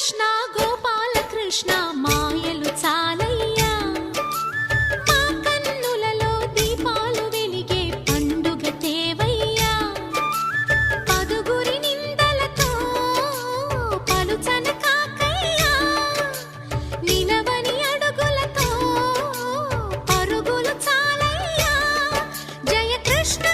కృష్ణ గోపాల కృష్ణ మాయలు చాలయ్యా. మా కన్నులలో దీపాలు వెలిగే పండుగ తేవయ్యా. పదుగురి నిందలతో పలుచన కాకయ్యా నిలవని అడుగులతో పరుగులు చాలయ్యా. జయ కృష్ణ